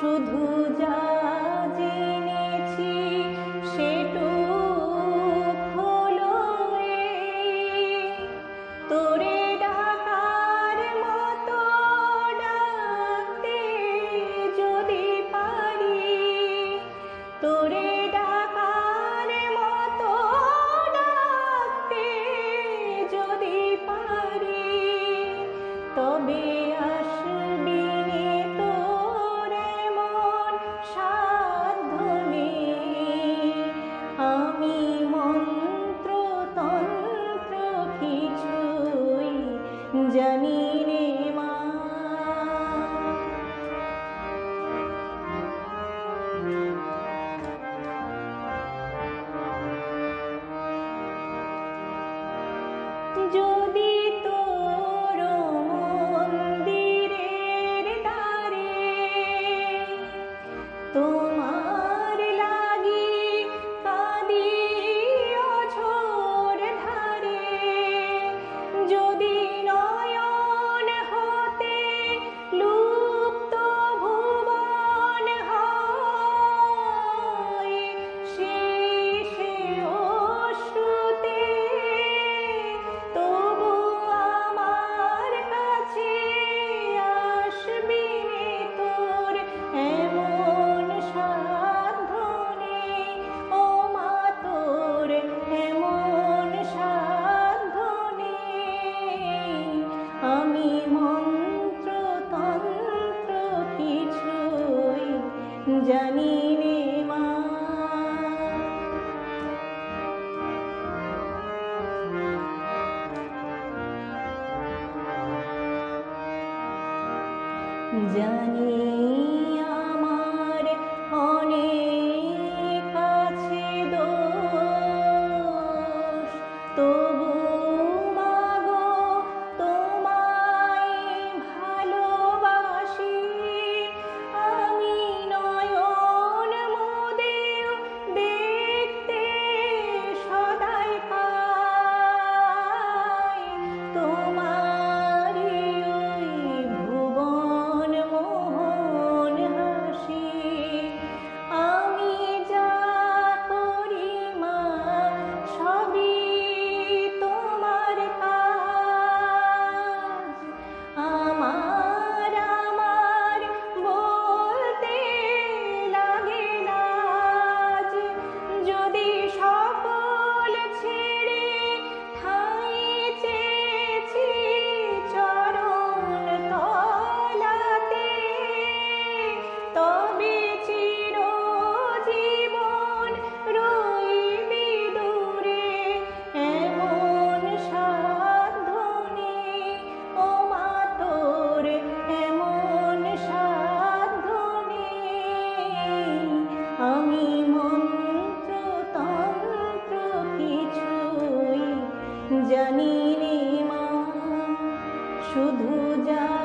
সুধ জনিনে মা। যদি জানিনে মা জানি জানি রে মা শুধু যা